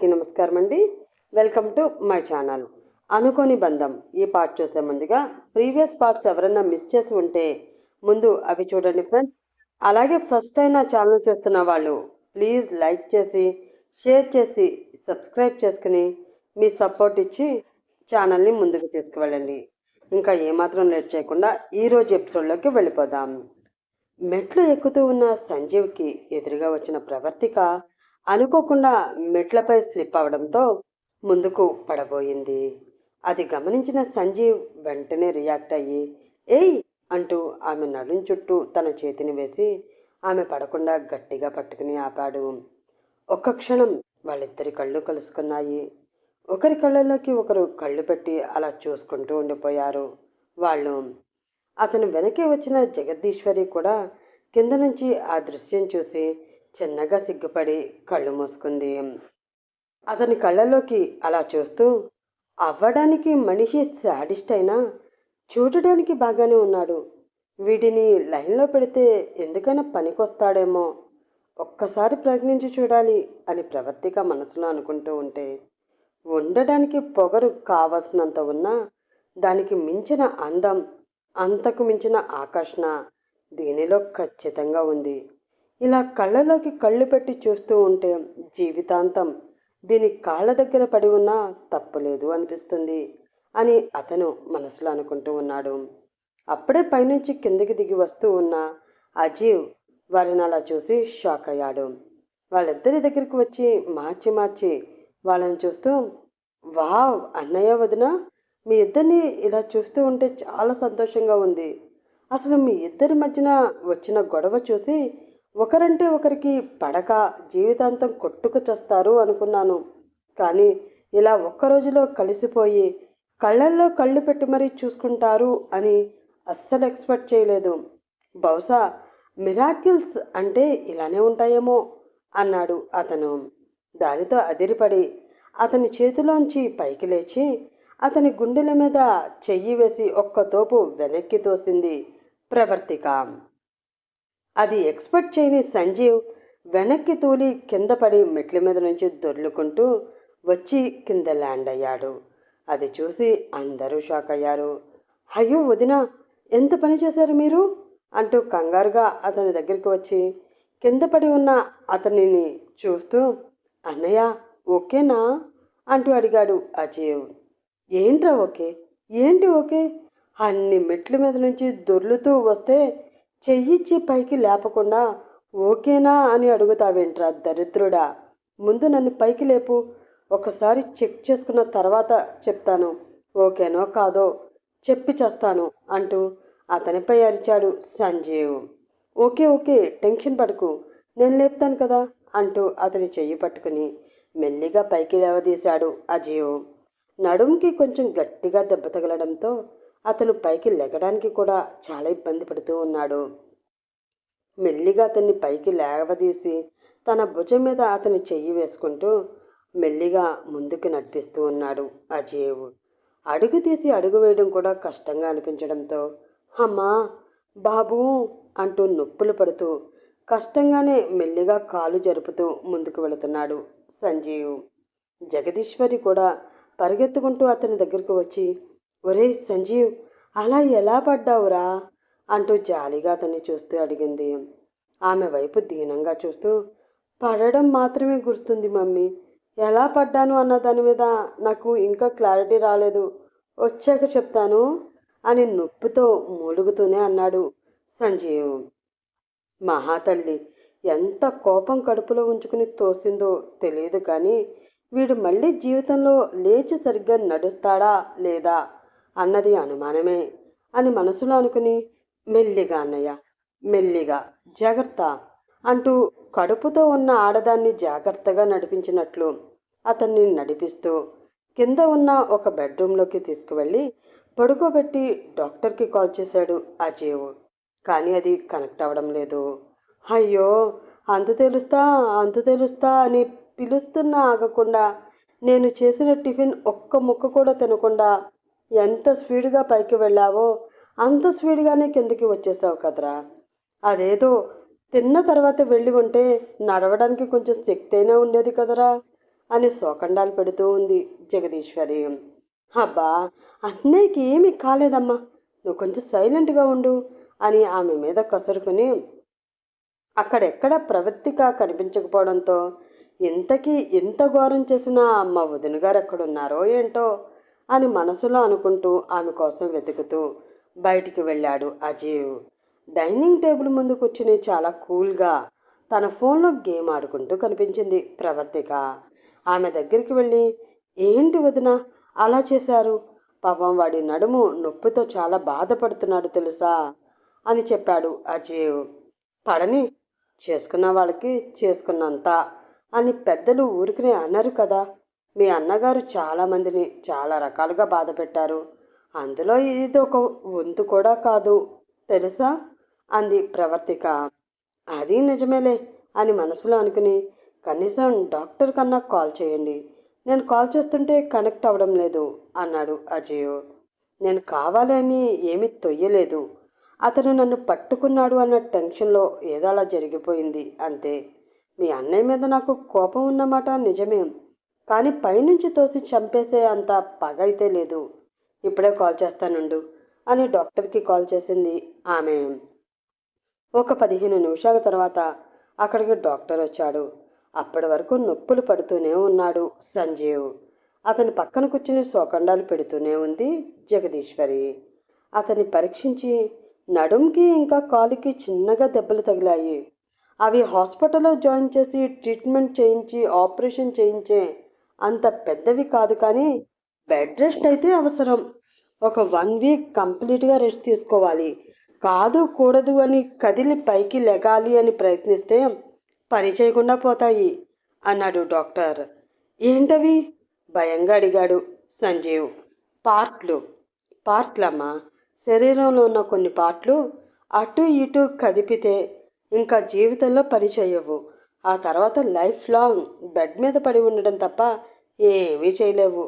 అందరికీ నమస్కారం అండి. వెల్కమ్ టు మై ఛానల్ అనుకోని బంధం. ఈ పార్ట్ చూసే ముందుగా ప్రీవియస్ పార్ట్స్ ఎవరైనా మిస్ చేసి ఉంటే ముందు అవి చూడండి ఫ్రెండ్స్ అలాగే ఫస్ట్ అయినా ఛానల్ చూస్తున్న వాళ్ళు ప్లీజ్ లైక్ చేసి షేర్ చేసి సబ్స్క్రైబ్ చేసుకుని మీ సపోర్ట్ ఇచ్చి ఛానల్ని ముందుకు తీసుకువెళ్ళండి. ఇంకా ఏమాత్రం లేట్ చేయకుండా ఈరోజు ఎపిసోడ్లోకి వెళ్ళిపోదాం. మెట్లు ఎక్కుతూ ఉన్న సంజీవ్కి ఎదురుగా వచ్చిన ప్రవర్తిక అనుకోకుండా మెట్లపై స్లిప్ అవడంతో ముందుకు పడబోయింది. అది గమనించిన సంజీవ్ వెంటనే రియాక్ట్ అయ్యి ఏయ్! అంటూ ఆమె నడుం చుట్టూ తన చేతిని వేసి ఆమె పడకుండా గట్టిగా పట్టుకుని ఆపాడు. ఒక్క క్షణం వాళ్ళిద్దరి కళ్ళు కలుసుకున్నాయి. ఒకరి కళ్ళలోకి ఒకరు కళ్ళు పెట్టి అలా చూసుకుంటూ ఉండిపోయారు. వాళ్ళు అతను వెనకే వచ్చిన జగదీశ్వరి కూడా కింద నుంచి ఆ దృశ్యం చూసి చిన్నగా సిగ్గుపడి కళ్ళు మూసుకుంది. అతని కళ్ళలోకి అలా చూస్తూ అవ్వడానికి మనిషి శాడిస్ట్ అయినా చూడడానికి బాగానే ఉన్నాడు. వీటిని లైన్లో పెడితే ఎందుకైనా పనికొస్తాడేమో. ఒక్కసారి ప్రయత్నించి చూడాలి అని ప్రవర్తిక మనసులో అనుకుంటూ ఉంటే ఉండడానికి పొగరు కావలసినంత ఉన్నా దానికి మించిన అందం అంతకు మించిన ఆకర్షణ దీనిలో ఖచ్చితంగా ఉంది. ఇలా కళ్ళలోకి కళ్ళు పెట్టి చూస్తూ ఉంటే జీవితాంతం దీని కాళ్ళ దగ్గర పడి ఉన్నా తప్పులేదు అనిపిస్తుంది అని అతను మనసులో అనుకుంటూ ఉన్నాడు. అప్పుడే పైనుంచి కిందకి దిగి వస్తూ ఉన్న అజీవ్ వారిని అలా చూసి షాక్ అయ్యాడు. వాళ్ళిద్దరి దగ్గరికి వచ్చి మార్చి మార్చి వాళ్ళని చూస్తూ వావ్ అన్నయ్య వదిన మీ ఇద్దరిని ఇలా చూస్తూ ఉంటే చాలా సంతోషంగా ఉంది. అసలు మీ ఇద్దరి మధ్యన వచ్చిన గొడవ చూసి ఒకరంటే ఒకరికి పడక జీవితాంతం కొట్టుకు చస్తారు అనుకున్నాను. కానీ ఇలా ఒక్క రోజులో కలిసిపోయి కళ్ళల్లో కళ్ళు పెట్టి మరీ చూసుకుంటారు అని అస్సలు ఎక్స్పెక్ట్ చేయలేదు. బహుశా మిరాకిల్స్ అంటే ఇలానే ఉంటాయేమో అన్నాడు అతను. దానితో అదిరిపడి అతని చేతిలోంచి పైకి లేచి అతని గుండెల మీద చెయ్యి వేసి ఒక్క తోపు వెనక్కి తోసింది ప్రవర్తిక. అది ఎక్స్పెక్ట్ చేయని సంజీవ్ వెనక్కి తూలి కింద పడి మెట్ల మీద నుంచి దొర్లుకుంటూ వచ్చి కింద ల్యాండ్ అయ్యాడు. అది చూసి అందరూ షాక్ అయ్యారు. అయ్యో వదిన ఎంత పని చేశారు మీరు? అంటూ కంగారుగా అతని దగ్గరికి వచ్చి కింద పడి ఉన్న అతనిని చూస్తూ అన్నయ్య ఓకేనా? అంటూ అడిగాడు అజీవ్. ఏంట్రా ఓకే? ఏంటి ఓకే? అన్ని మెట్ల మీద నుంచి దొర్లుతూ వస్తే చెయ్యిచ్చి పైకి లేపకుండా ఓకేనా అని అడుగుతావేంట్రా దరిద్రుడా? ముందు నన్ను పైకి లేపు ఒకసారి చెక్ చేసుకున్న తర్వాత చెప్తాను. ఓకేనో కాదో చెప్పి చేస్తాను అంటూ అతనిపై అరిచాడు సంజీవ్. ఓకే ఓకే టెన్షన్ పడకు నేను లేపుతాను కదా అంటూ అతని చెయ్యి పట్టుకుని మెల్లిగా పైకి లేవదీశాడు అజీవ్. నడుముకి కొంచెం గట్టిగా దెబ్బ తగలడంతో అతను పైకి లెగడానికి కూడా చాలా ఇబ్బంది పడుతూ ఉన్నాడు. మెల్లిగా అతన్ని పైకి లేవదీసి తన భుజం మీద అతని చెయ్యి వేసుకుంటూ మెల్లిగా ముందుకు నడిపిస్తూ ఉన్నాడు అజయవు అడుగు తీసి అడుగు వేయడం కూడా కష్టంగా అనిపించడంతో అమ్మా బాబు అంటూ నొప్పులు పడుతూ కష్టంగానే మెల్లిగా కాలు జరుపుతూ ముందుకు వెళుతున్నాడు సంజీవ్. జగదీశ్వరి కూడా పరిగెత్తుకుంటూ అతని దగ్గరకు వచ్చి ఒరే సంజీవ్ అలా ఎలా పడ్డావురా? అంటూ జాలిగా అతన్ని చూస్తూ అడిగింది. ఆమె వైపు దీనంగా చూస్తూ పడడం మాత్రమే గుర్తుంది మమ్మీ. ఎలా పడ్డాను అన్న దాని మీద నాకు ఇంకా క్లారిటీ రాలేదు. వచ్చాక చెప్తాను అని నొప్పితో మూలుగుతూనే అన్నాడు సంజీవ్. మహాతల్లి ఎంత కోపం కడుపులో ఉంచుకుని తోసిందో తెలియదు కానీ వీడు మళ్ళీ జీవితంలో లేచి సరిగ్గా నడుస్తాడా లేదా అన్నది అనుమానమే అని మనసులో అనుకుని మెల్లిగా అన్నయ్య మెల్లిగా జాగ్రత్త అంటూ కడుపుతో ఉన్న ఆడదాన్ని జాగ్రత్తగా నడిపించినట్లు అతన్ని నడిపిస్తూ కింద ఉన్న ఒక బెడ్రూమ్లోకి తీసుకువెళ్ళి పడుకోబెట్టి డాక్టర్కి కాల్ చేశాడు అజీవ్. కానీ అది కనెక్ట్ అవ్వడం లేదు. అయ్యో అంత తెలుస్తా అంత తెలుస్తా అని పిలుస్తున్నా ఆగకుండా నేను చేసిన టిఫిన్ ఒక్క ముక్క కూడా తినకుండా ఎంత స్పీడ్గా పైకి వెళ్ళావో అంత స్పీడ్గానే కిందకి వచ్చేసావు కదరా. అదేదో తిన్న తర్వాత వెళ్ళి ఉంటే నడవడానికి కొంచెం శక్తి అయినా ఉండేది కదరా అని శోకండాలు పెడుతూ ఉంది జగదీశ్వరి. అబ్బా అన్నయ్యకి ఏమీ కాలేదమ్మా నువ్వు కొంచెం సైలెంట్గా ఉండు అని ఆమె మీద కసురుకుని అక్కడెక్కడ ప్రవృత్తిగా కనిపించకపోవడంతో ఇంతకీ ఇంత ఘోరం చేసిన అమ్మ వదిన గారు ఎక్కడున్నారో ఏంటో అని మనసులో అనుకుంటూ ఆమె కోసం వెతుకుతూ బయటికి వెళ్ళాడు అజీవ్. డైనింగ్ టేబుల్ ముందు కూర్చుని చాలా కూల్గా తన ఫోన్లో గేమ్ ఆడుకుంటూ కనిపించింది ప్రవర్తిక. ఆమె దగ్గరికి వెళ్ళి ఏంటి వదిన అలా చేశారు? పాపం వాడి నడుము నొప్పితో చాలా బాధపడుతున్నాడు తెలుసా? అని చెప్పాడు అజీవ్. పడని చేసుకున్న వాళ్ళకి చేసుకున్నంత అని పెద్దలు ఊరికనే అన్నారు కదా. మీ అన్నగారు చాలామందిని చాలా రకాలుగా బాధ పెట్టారు. అందులో ఇది ఒక వంతు కూడా కాదు. తెలుసా? అంది ప్రవర్తిక. అది నిజమేలే అని మనసులో అనుకుని కనీసం డాక్టర్ కన్నా కాల్ చేయండి. నేను కాల్ చేస్తుంటే కనెక్ట్ అవ్వడం లేదు అన్నాడు అజయ్. నేను కావాలని ఏమీ తొయ్యలేదు. అతను నన్ను పట్టుకున్నాడు అన్న టెన్షన్లో ఏదో అలా జరిగిపోయింది అంతే. మీ అన్నయ్య మీద నాకు కోపం ఉన్నమాట నిజమే. కానీ పైనుంచి తోసి చంపేసే అంత పగ అయితే లేదు. ఇప్పుడే కాల్ చేస్తానుండు అని డాక్టర్కి కాల్ చేసింది ఆమె. ఒక పదిహేను నిమిషాల తర్వాత అక్కడికి డాక్టర్ వచ్చాడు. అప్పటి వరకు నొప్పులు పడుతూనే ఉన్నాడు సంజీవ్. అతని పక్కన కూర్చుని శోకండాలు పెడుతూనే ఉంది జగదీశ్వరి. అతన్ని పరీక్షించి నడుంకి ఇంకా కాలుకి చిన్నగా దెబ్బలు తగిలాయి. అవి హాస్పిటల్లో జాయిన్ చేసి ట్రీట్మెంట్ చేయించి ఆపరేషన్ చేయించే అంత పెద్దవి కాదు కానీ బెడ్ రెస్ట్ అయితే అవసరం. ఒక వన్ వీక్ కంప్లీట్గా రెస్ట్ తీసుకోవాలి. కాదు కూడదు అని కదిలి పైకి లెగాలి అని ప్రయత్నిస్తే పని చేయకుండా పోతాయి అన్నాడు డాక్టర్. ఏంటవి? భయంగా అడిగాడు సంజీవ్. పార్ట్లు. పార్ట్లమ్మా శరీరంలో ఉన్న కొన్ని పార్ట్లు అటు ఇటు కదిపితే ఇంకా జీవితంలో పని చేయవు. ఆ తర్వాత లైఫ్ లాంగ్ బెడ్ మీద పడి ఉండడం తప్ప ఏమీ చేయలేవు.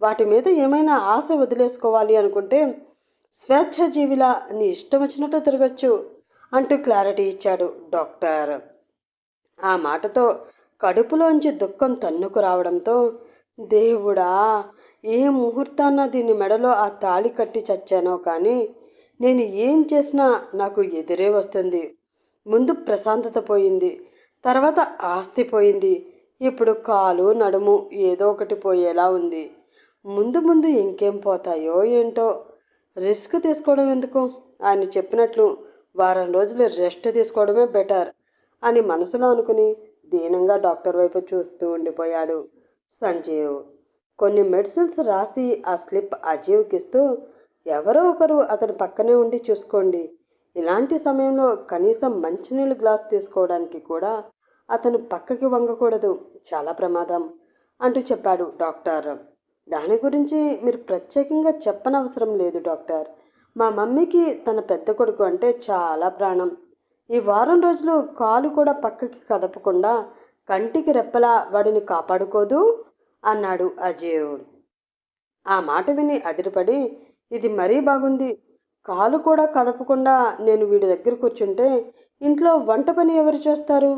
వాటి మీద ఏమైనా ఆశ వదిలేసుకోవాలి అనుకుంటే స్వేచ్ఛజీవిలా నీ ఇష్టం వచ్చినట్టు తిరగచ్చు అంటూ క్లారిటీ ఇచ్చాడు డాక్టర్. ఆ మాటతో కడుపులోంచి దుఃఖం తన్నుకు రావడంతో దేవుడా ఏ ముహూర్తాన దీని మెడలో ఆ తాళి కట్టి చచ్చానో కానీ నేను ఏం చేసినా నాకు ఎదురే వస్తుంది. ముందు ప్రశాంతత పోయింది తర్వాత ఆస్తి పోయింది ఇప్పుడు కాలు నడుము ఏదో ఒకటి పోయేలా ఉంది. ముందు ముందు ఇంకేం పోతాయో ఏంటో? రిస్క్ తీసుకోవడం ఎందుకు? ఆయన చెప్పినట్లు వారం రోజులు రెస్ట్ తీసుకోవడమే బెటర్ అని మనసులో అనుకుని దీనంగా డాక్టర్ వైపు చూస్తూ ఉండిపోయాడు సంజీవ్. కొన్ని మెడిసిన్స్ రాసి ఆ స్లిప్ అజీవ్కి ఇస్తూ ఎవరో ఒకరు అతని పక్కనే ఉండి చూసుకోండి. ఇలాంటి సమయంలో కనీసం మంచినీళ్ళు గ్లాస్ తీసుకోవడానికి కూడా అతను పక్కకి వంగకూడదు. చాలా ప్రమాదం అంటూ చెప్పాడు డాక్టర్. దాని గురించి మీరు ప్రత్యేకంగా చెప్పనవసరం లేదు డాక్టర్. మా మమ్మీకి తన పెద్ద కొడుకు అంటే చాలా ప్రాణం. ఈ వారం రోజులు కాలు కూడా పక్కకి కదపకుండా కంటికి రెప్పలా వాడిని కాపాడుకోదు అన్నాడు అజయ్. ఆ మాట విని అదిరిపడి ఇది మరీ బాగుంది. కాలు కూడా కదపకుండా నేను వీడి దగ్గర కూర్చుంటే ఇంట్లో వంట పని ఎవరు చేస్తారు?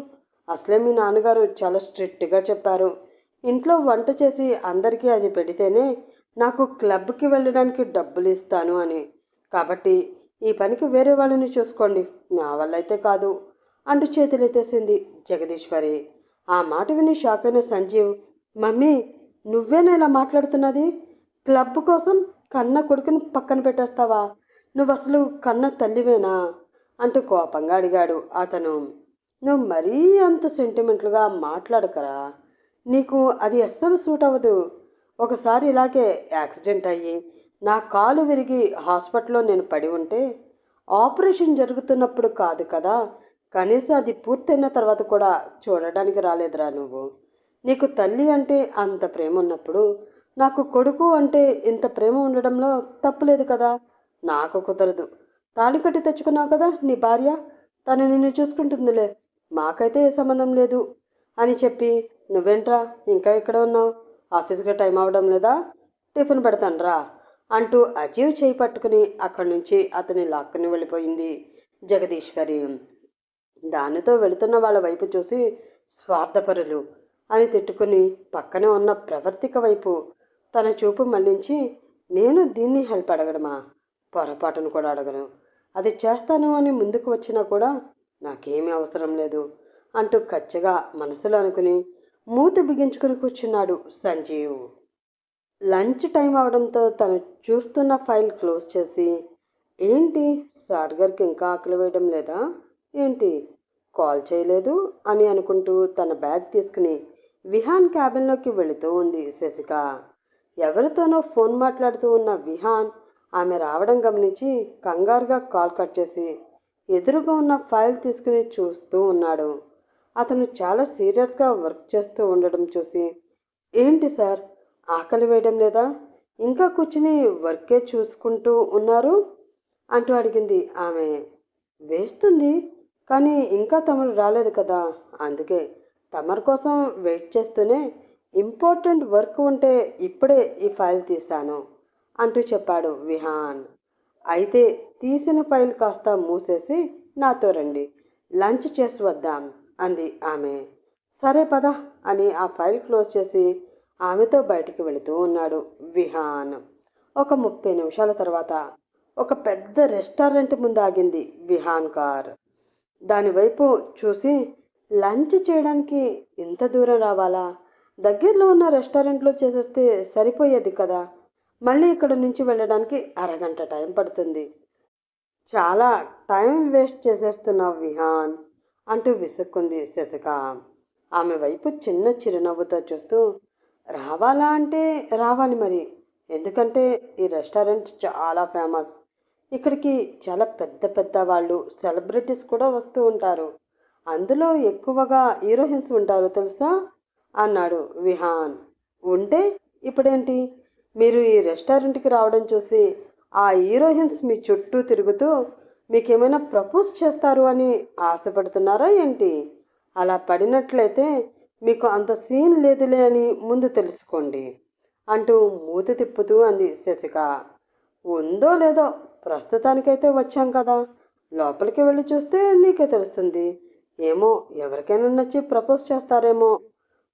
అసలే మీ నాన్నగారు చాలా స్ట్రిక్ట్గా చెప్పారు. ఇంట్లో వంట చేసి అందరికీ అది పెడితేనే నాకు క్లబ్కి వెళ్ళడానికి డబ్బులు ఇస్తాను అని. కాబట్టి ఈ పనికి వేరే వాళ్ళని చూసుకోండి. నా వల్ల అయితే కాదు. అంటూ చేతులెత్తేసింది జగదీశ్వరి. ఆ మాట విని షాక్ అయిన సంజీవ్ మమ్మీ నువ్వేనా ఇలా మాట్లాడుతున్నది? క్లబ్ కోసం కన్న కొడుకుని పక్కన పెట్టేస్తావా? నువ్వు అసలు కన్న తల్లివేనా? అంటూ కోపంగా అడిగాడు అతను. నువ్వు మరీ అంత సెంటిమెంట్లుగా మాట్లాడకరా. నీకు అది అస్సలు సూట్ అవ్వదు. ఒకసారి ఇలాగే యాక్సిడెంట్ అయ్యి నా కాలు విరిగి హాస్పిటల్లో నేను పడి ఉంటే ఆపరేషన్ జరుగుతున్నప్పుడు కాదు కదా. కనీసం అది పూర్తయిన తర్వాత కూడా చూడడానికి రాలేదురా నువ్వు. నీకు తల్లి అంటే అంత ప్రేమ ఉన్నప్పుడు నాకు కొడుకు అంటే ఇంత ప్రేమ ఉండడంలో తప్పులేదు కదా. నాకు కుదరదు. తాళి కట్టి తెచ్చుకున్నావు కదా నీ భార్య? తను నిన్ను చూసుకుంటుందిలే. మాకైతే ఏ సంబంధం లేదు అని చెప్పి నువ్వేంట్రా? ఇంకా ఇక్కడ ఉన్నావు? ఆఫీస్కి టైం అవడం లేదా? టిఫిన్ పెడతానురా అంటూ అజీవ్ చేయి పట్టుకుని అక్కడి నుంచి అతని లాక్కుని వెళ్ళిపోయింది జగదీశ్వరి దానితో వెళుతున్న వాళ్ళ వైపు చూసి స్వార్థపరులు అని తిట్టుకుని పక్కనే ఉన్న ప్రవర్తిక వైపు తన చూపు మళ్ళించి నేను దీన్ని హెల్ప్ అడగడమా? పొరపాటును కూడా అడగను. అది చేస్తాను అని ముందుకు వచ్చినా కూడా నాకేమీ అవసరం లేదు అంటూ కచ్చగా మనసులో అనుకుని మూతి బిగించుకుని కూర్చున్నాడు సంజీవ్. లంచ్ టైం అవడంతో తను చూస్తున్న ఫైల్ క్లోజ్ చేసి ఏంటి సార్ గారికి ఇంకా ఆకలి వేయడం లేదా? ఏంటి? కాల్ చేయలేదు? అని అనుకుంటూ తన బ్యాగ్ తీసుకుని విహాన్ క్యాబిన్లోకి వెళుతూ ఉంది శశిక. ఎవరితోనో ఫోన్ మాట్లాడుతూ ఉన్న విహాన్ ఆమె రావడం గమనించి కంగారుగా కాల్ కట్ చేసి ఎదురుగా ఉన్న ఫైల్ తీసుకుని చూస్తూ ఉన్నాడు. అతను చాలా సీరియస్గా వర్క్ చేస్తూ ఉండడం చూసి ఏంటి సార్ ఆకలి వేయడం లేదా? ఇంకా కూర్చుని వర్కే చూసుకుంటూ ఉన్నారు? అంటూ అడిగింది ఆమె. వేస్తుంది కానీ ఇంకా తమరు రాలేదు కదా. అందుకే తమరి కోసం వెయిట్ చేస్తూనే ఇంపార్టెంట్ వర్క్ ఉంటే ఇప్పుడే ఈ ఫైల్ తీశాను అంటూ చెప్పాడు విహాన్. అయితే తీసిన ఫైల్ కాస్త మూసేసి నాతో రండి. లంచ్ చేసి వద్దాం అంది ఆమె. సరే పద అని ఆ ఫైల్ క్లోజ్ చేసి ఆమెతో బయటికి వెళుతూ ఉన్నాడు విహాన్. ఒక ముప్పై నిమిషాల తర్వాత ఒక పెద్ద రెస్టారెంట్ ముందు ఆగింది విహాన్ కార్. దానివైపు చూసి లంచ్ చేయడానికి ఇంత దూరం రావాలా? దగ్గరలో ఉన్న రెస్టారెంట్లో చేసేస్తే సరిపోయేది కదా? మళ్ళీ ఇక్కడ నుంచి వెళ్ళడానికి అరగంట టైం పడుతుంది. చాలా టైం వేస్ట్ చేసేస్తున్నావు విహాన్ అంటూ విసుక్కుంది శశిక. ఆమె వైపు చిన్న చిరునవ్వుతో చూస్తూ రావాలా అంటే రావాలి మరి. ఎందుకంటే ఈ రెస్టారెంట్ చాలా ఫేమస్. ఇక్కడికి చాలా పెద్ద పెద్ద వాళ్ళు సెలబ్రిటీస్ కూడా వస్తూ ఉంటారు. అందులో ఎక్కువగా హీరోయిన్స్ ఉంటారు తెలుసా? అన్నాడు విహాన్. ఉంటే ఇప్పుడేంటి? మీరు ఈ రెస్టారెంట్కి రావడం చూసి ఆ హీరోయిన్స్ మీ చుట్టూ తిరుగుతూ మీకేమైనా ప్రపోజ్ చేస్తారు అని ఆశపడుతున్నారా ఏంటి? అలా పడినట్లయితే మీకు అంత సీన్ లేదులే అని ముందు తెలుసుకోండి అంటూ మూత తిప్పుతూ అంది శశిక. ఉందో లేదో ప్రస్తుతానికైతే వచ్చాం కదా లోపలికి వెళ్ళి చూస్తే నీకే తెలుస్తుంది. ఏమో ఎవరికైనా నచ్చి ప్రపోజ్ చేస్తారేమో.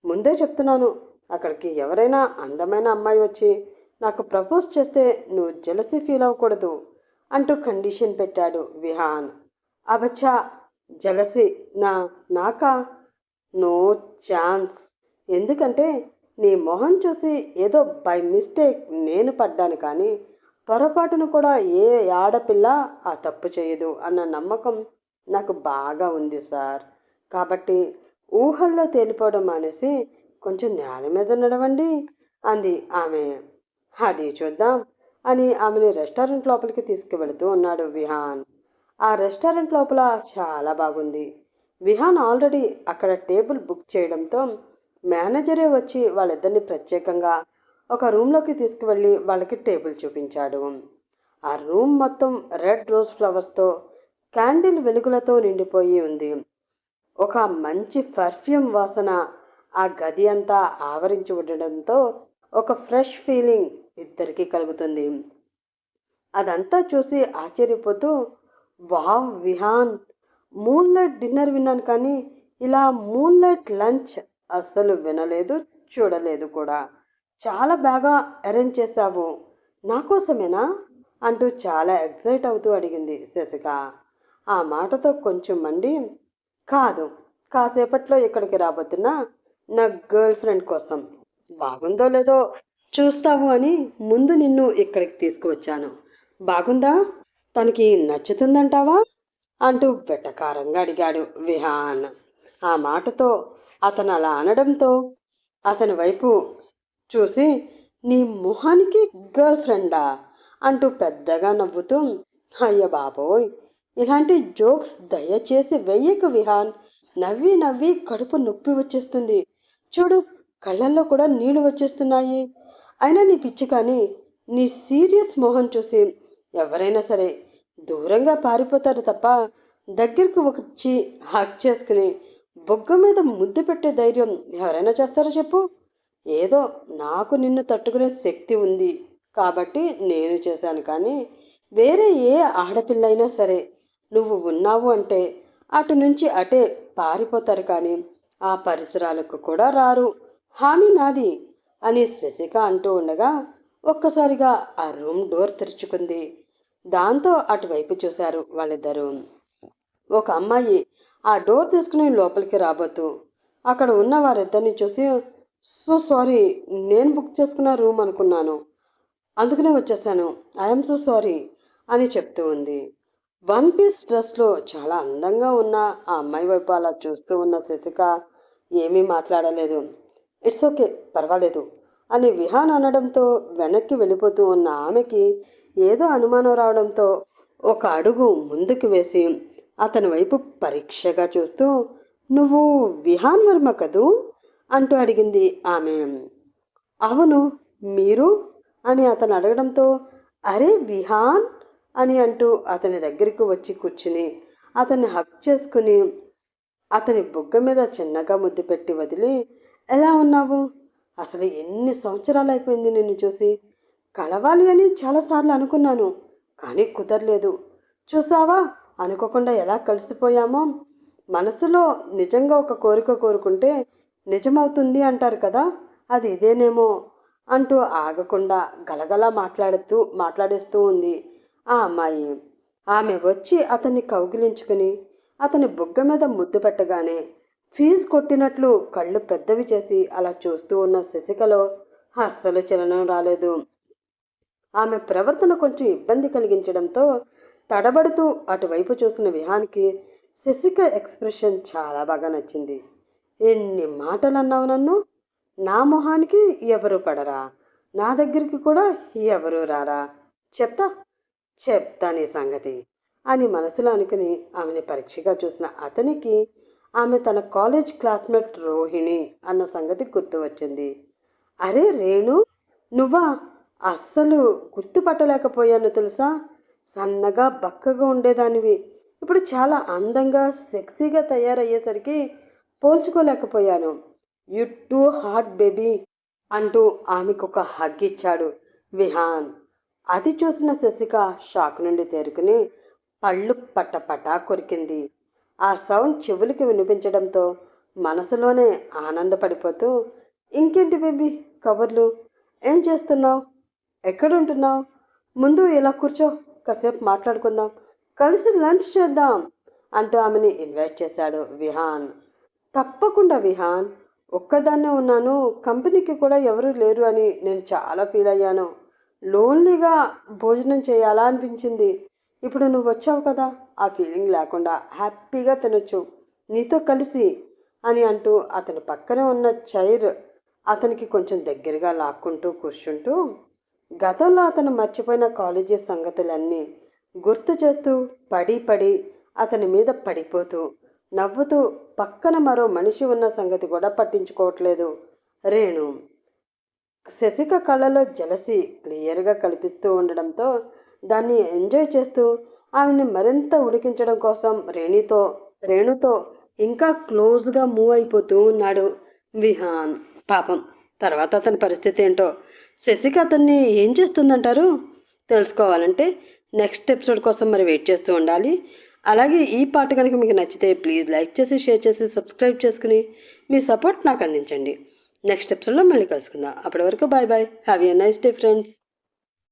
ముందే చెప్తున్నాను అక్కడికి ఎవరైనా అందమైన అమ్మాయి వచ్చి నాకు ప్రపోజ్ చేస్తే నువ్వు జలసి ఫీల్ అవ్వకూడదు అంటూ కండిషన్ పెట్టాడు విహాన్. అబచ్చా జలసి నా నాకా? No chance. ఎందుకంటే నీ మొహం చూసి ఏదో బై మిస్టేక్ నేను పడ్డాను కానీ పొరపాటును కూడా ఏ ఆడపిల్ల ఆ తప్పు చేయదు అన్న నమ్మకం నాకు బాగా ఉంది సార్. కాబట్టి ఊహల్లో తేలిపోవడం మానేసి కొంచెం నేల మీద నడవండి అంది ఆమె. అది చూద్దాం అని ఆమెని రెస్టారెంట్ లోపలికి తీసుకువెళుతూ ఉన్నాడు విహాన్. ఆ రెస్టారెంట్ లోపల చాలా బాగుంది. విహాన్ ఆల్రెడీ అక్కడ టేబుల్ బుక్ చేయడంతో మేనేజరే వచ్చి వాళ్ళిద్దరిని ప్రత్యేకంగా ఒక రూమ్లోకి తీసుకువెళ్ళి వాళ్ళకి టేబుల్ చూపించాడు. ఆ రూమ్ మొత్తం రెడ్ రోజ్ ఫ్లవర్స్తో క్యాండిల్ వెలుగులతో నిండిపోయి ఉంది. ఒక మంచి పర్ఫ్యూమ్ వాసన ఆ గది అంతా ఆవరించి ఉండడంతో ఒక ఫ్రెష్ ఫీలింగ్ ఇద్దరికీ కలుగుతుంది. అదంతా చూసి ఆశ్చర్యపోతూ wow Vihaan moonlight dinner విన్నాను కానీ ఇలా మూన్ లైట్ లంచ్ అస్సలు వినలేదు చూడలేదు కూడా. చాలా బాగా అరేంజ్ చేశావు. నా కోసమేనా? అంటూ చాలా ఎక్సైట్ అవుతూ అడిగింది శశిక. ఆ మాటతో కొంచెం మండి కాదు కాసేపట్లో ఇక్కడికి రాబోతున్నా నా గర్ల్ ఫ్రెండ్ కోసం. బాగుందో లేదో చూస్తావు అని ముందు నిన్ను ఇక్కడికి తీసుకువచ్చాను. బాగుందా? తనకి నచ్చుతుందంటావా? అంటూ వెటకారంగా అడిగాడు విహాన్. ఆ మాటతో అతను అలా అనడంతో అతని వైపు చూసి నీ మొహానికి గర్ల్ ఫ్రెండా? అంటూ పెద్దగా నవ్వుతూ అయ్య బాబోయ్ ఇలాంటి జోక్స్ దయచేసి వెయ్యకు విహాన్. నవ్వి నవ్వి కడుపు నొప్పి వచ్చేస్తుంది. చూడు కళ్ళల్లో కూడా నీళ్ళు వచ్చేస్తున్నాయి. అయినా నీ పిచ్చి కానీ నీ సీరియస్ మొహం చూసి ఎవరైనా సరే దూరంగా పారిపోతారు తప్ప దగ్గరకు వచ్చి హక్ చేసుకుని బొగ్గ మీద ముద్దు పెట్టే ధైర్యం ఎవరైనా చేస్తారో చెప్పు. ఏదో నాకు నిన్ను తట్టుకునే శక్తి ఉంది కాబట్టి నేను చేశాను కానీ వేరే ఏ ఆడపిల్ల అయినా సరే నువ్వు ఉన్నావు అంటే అటు నుంచి అటే పారిపోతారు కానీ ఆ పరిసరాలకు కూడా రారు. హామీ నాది అని శశిక అంటూ ఉండగా ఒక్కసారిగా ఆ రూమ్ డోర్ తెరుచుకుంది. దాంతో అటువైపు చూశారు వాళ్ళిద్దరూ. ఒక అమ్మాయి ఆ డోర్ తీసుకుని లోపలికి రాబోతూ అక్కడ ఉన్న వారిద్దరిని చూసి సో సారీ నేను బుక్ చేసుకున్న రూమ్ అనుకున్నాను. అందుకనే వచ్చేసాను. ఐఎమ్ సో సారీ అని చెప్తూ ఉంది. వన్ పీస్ డ్రెస్లో చాలా అందంగా ఉన్న ఆ అమ్మాయి వైపు అలా చూస్తూ ఉన్న శశిక ఏమీ మాట్లాడలేదు. ఇట్స్ ఓకే పర్వాలేదు అని విహాన్ అనడంతో వెనక్కి వెళ్ళిపోతూ ఉన్న ఆమెకి ఏదో అనుమానం రావడంతో ఒక అడుగు ముందుకు వేసి అతని వైపు పరీక్షగా చూస్తూ నువ్వు విహాన్ వర్మ కదూ? అంటూ అడిగింది ఆమె. అవును మీరు? అని అతను అడగడంతో అరే విహాన్? అని అంటూ అతని దగ్గరికి వచ్చి కూర్చుని అతన్ని హక్ చేసుకుని అతని బుగ్గ మీద చిన్నగా ముద్దు పెట్టి వదిలి ఎలా ఉన్నావు? అసలు ఎన్ని సంవత్సరాలు అయిపోయింది నిన్ను చూసి? కలవాలి అని చాలాసార్లు అనుకున్నాను కానీ కుదరలేదు. చూసావా? అనుకోకుండా ఎలా కలిసిపోయామో? మనసులో నిజంగా ఒక కోరిక కోరుకుంటే నిజమవుతుంది అంటారు కదా అది ఇదేనేమో అంటూ ఆగకుండా గలగలా మాట్లాడుతూ మాట్లాడేస్తూ ఉంది ఆ అమ్మాయి. ఆమె వచ్చి అతన్ని కౌగిలించుకుని అతని బుగ్గ మీద ముద్దు పెట్టగానే ఫీజు కొట్టినట్లు కళ్ళు పెద్దవి చేసి అలా చూస్తూ ఉన్న శశికలో అస్సలు చలనం రాలేదు. ఆమె ప్రవర్తన కొంచెం ఇబ్బంది కలిగించడంతో తడబడుతూ అటువైపు చూసిన విహానికి శశిక ఎక్స్ప్రెషన్ చాలా బాగా నచ్చింది. ఎన్ని మాటలు అన్నావు నన్ను? నా మొహానికి ఎవరు పడరా? నా దగ్గరికి కూడా ఎవరు రారా? చెప్తా చెప్తా నీ సంగతి. అని మనసులో అనుకుని ఆమెని పరీక్షగా చూసిన అతనికి ఆమె తన కాలేజ్ క్లాస్మేట్ రోహిణి అన్న సంగతి గుర్తు వచ్చింది. అరే రేణు నువ్వా? అస్సలు గుర్తుపట్టలేకపోయాను తెలుసా? సన్నగా బక్కగా ఉండేదానివి. ఇప్పుడు చాలా అందంగా సెక్సీగా తయారయ్యేసరికి పోల్చుకోలేకపోయాను. యు టూ హార్ట్ బేబీ అంటూ ఆమెకు ఒక హగ్ ఇచ్చాడు విహాన్. అది చూసిన శశిక షాక్ నుండి తేరుకుని పళ్ళు పటపటా కొరికింది. ఆ సౌండ్ చెవులకి వినిపించడంతో మనసులోనే ఆనందపడిపోతూ ఇంకేంటి బేబీ కబుర్లు? ఏం చేస్తున్నావు? ఎక్కడుంటున్నావు? ముందు ఇలా కూర్చో కాసేపు మాట్లాడుకుందాం. కలిసి లంచ్ చేద్దాం అంటూ ఆమెని ఇన్వైట్ చేశాడు విహాన్. తప్పకుండా విహాన్ ఒక్కదాన్నే ఉన్నాను కంపెనీకి కూడా ఎవరూ లేరు అని నేను చాలా ఫీల్ అయ్యాను. లోన్లీగా భోజనం చేయాలా అనిపించింది. ఇప్పుడు నువ్వు వచ్చావు కదా? ఆ ఫీలింగ్ లేకుండా హ్యాపీగా తినొచ్చు. నీతో కలిసి అని అంటూ అతని పక్కనే ఉన్న చైర్ అతనికి కొంచెం దగ్గరగా లాక్కుంటూ కూర్చుంటూ గతంలో అతను మర్చిపోయిన కాలేజీ సంగతులన్నీ గుర్తు చేస్తూ పడి పడి అతని మీద పడిపోతూ నవ్వుతూ పక్కన మరో మనిషి ఉన్న సంగతి కూడా పట్టించుకోవట్లేదు. రేణు శశిక కళ్ళలో జలసి క్లియర్గా కనిపిస్తూ ఉండడంతో దాన్ని ఎంజాయ్ చేస్తూ ఆమెని మరింత ఉడికించడం కోసం రేణితో రేణుతో ఇంకా క్లోజ్గా మూవ్ అయిపోతూ ఉన్నాడు విహాన్. పాపం తర్వాత అతని పరిస్థితి ఏంటో. శశిక అతన్ని ఏం చేస్తుందంటారు? తెలుసుకోవాలంటే నెక్స్ట్ ఎపిసోడ్ కోసం మరి వెయిట్ చేస్తూ ఉండాలి. అలాగే ఈ పాట కనుక మీకు నచ్చితే ప్లీజ్ లైక్ చేసి షేర్ చేసి సబ్స్క్రైబ్ చేసుకుని మీ సపోర్ట్ నాకు అందించండి. నెక్స్ట్ ఎపిసోడ్లో మళ్ళీ కలుసుకుందాం. అప్పటి వరకు bye bye. Have a nice day friends.